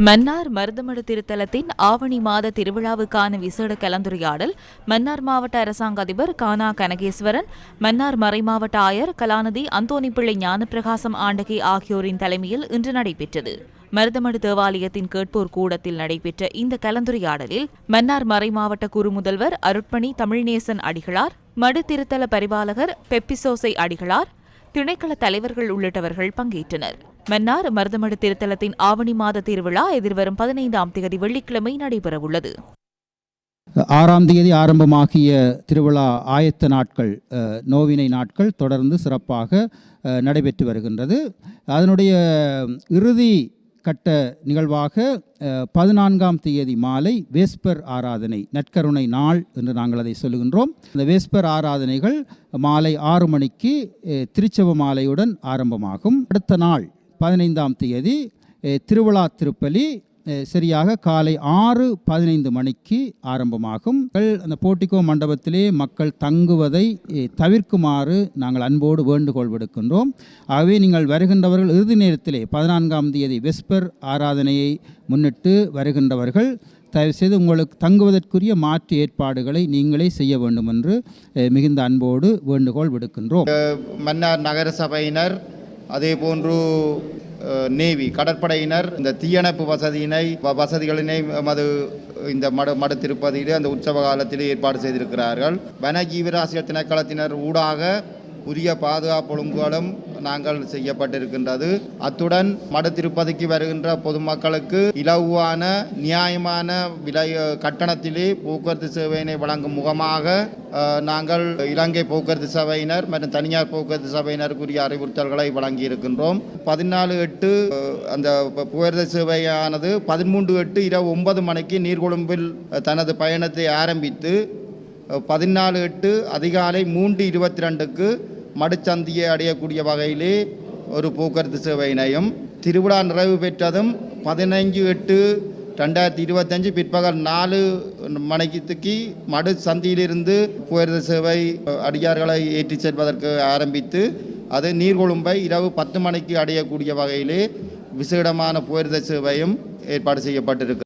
மன்னார் மருதமடு திருத்தலத்தின் ஆவணி மாத திருவிழாவுக்கான விசேட கலந்துரையாடல் மன்னார் மாவட்ட அரசாங்க அதிபர் கானா கனகேஸ்வரன் மன்னார் மறைமாவட்ட ஆயர் கலாநிதி அந்தோணிப்பிள்ளை ஞானப்பிரகாசம் ஆண்டகி ஆகியோரின் தலைமையில் இன்று நடைபெற்றது. மருதமடு தேவாலயத்தின் கேட்போர் கூடத்தில் நடைபெற்ற இந்த கலந்துரையாடலில் மன்னார் மறைமாவட்ட குறுமுதல்வர் அருட்பணி தமிழ்நேசன் அடிகளார் மடு திருத்தல பரிபாலகர் பெப்பிசோசை அடிகளார் திணைக்கள தலைவர்கள் உள்ளிட்டவர்கள் பங்கேற்றனர். மன்னார் மருதமடு திருத்தலத்தின் ஆவணி மாத திருவிழா எதிர்வரும் பதினைந்தாம் தேதி வெள்ளிக்கிழமை நடைபெறவுள்ளது. ஆறாம் தேதி ஆரம்பமாகிய திருவிழா ஆயத்த நாட்கள் நோவினை நாட்கள் தொடர்ந்து சிறப்பாக நடைபெற்று வருகின்றது. அதனுடைய இறுதி கட்ட நிகழ்வாக பதினான்காம் தேதி மாலை வேஸ்பர் ஆராதனை நற்கருணை நாள் என்று நாங்கள் அதை சொல்லுகின்றோம். இந்த வேஸ்பர் ஆராதனைகள் மாலை ஆறு மணிக்கு திருச்செவ மாலையுடன் ஆரம்பமாகும். அடுத்த நாள் பதினைந்தாம் தேதி திருவிழா திருப்பலி சரியாக காலை ஆறு பதினைந்து மணிக்கு ஆரம்பமாகும். அந்த போட்டிக்கோ மண்டபத்திலே மக்கள் தங்குவதை தவிர்க்குமாறு நாங்கள் அன்போடு வேண்டுகோள் விடுக்கின்றோம். ஆகவே நீங்கள் வருகின்றவர்கள் இறுதி நேரத்திலே பதினான்காம் தேதி வெஸ்பர் ஆராதனையை முன்னிட்டு வருகின்றவர்கள் தயவுசெய்து உங்களுக்கு தங்குவதற்குரிய மாற்று ஏற்பாடுகளை நீங்களே செய்ய வேண்டும் என்று மிகுந்த அன்போடு வேண்டுகோள் விடுக்கின்றோம். மன்னார் நகர சபையினர் அதே போன்று நேவி கடற்படையினர் இந்த தீயணைப்பு வசதியினை வ- வசதிகளினை மது இந்த மடு மட திருப்பதியிலே அந்த உற்சவ காலத்திலே ஏற்பாடு செய்திருக்கிறார்கள். வன ஜீவராசியல் திணைக்களத்தினர் ஊடாக உரிய பாதுகாப்பு ஒழுங்குகளும் நாங்கள் செய்யப்பட்டிருக்கின்றது. அத்துடன் மடத்திருப்பதிக்கு வருகின்ற பொதுமக்களுக்கு இலவான நியாயமான விலை கட்டணத்திலே போக்குவரத்து சேவையினை வழங்கும் முகமாக நாங்கள் இலங்கை போக்குவரத்து சபையினர் மற்றும் தனியார் போக்குவரத்து சபையினருக்குரிய அறிவுறுத்தல்களை வழங்கி இருக்கின்றோம் பதினாலு எட்டு அந்த போக்குவரத்து சேவையானது பதிமூன்று எட்டு இரவு ஒன்பது மணிக்கு நீர்கொழும்பில் தனது பயணத்தை ஆரம்பித்து பதினாலு எட்டு அதிகாலை மூன்று இருபத்தி ரெண்டுக்கு மடுச்சந்தியை அடையக்கூடிய வகையிலே ஒரு போக்குவரத்து சேவையினையும் திருவிழா நிறைவு பெற்றதும் பதினைஞ்சு எட்டு ரெண்டாயிரத்தி இருபத்தஞ்சு பிற்பகல் நாலு மணிக்கு மடு சந்தியிலிருந்து போக்குவரத்து சேவை அடியார்களை ஏற்றிச் செல்வதற்கு ஆரம்பித்து அது நீர்கொழும்பை இரவு பத்து மணிக்கு அடையக்கூடிய வகையிலே விசேடமான போக்குவரத்து சேவையும் ஏற்பாடு செய்யப்பட்டிருக்கு.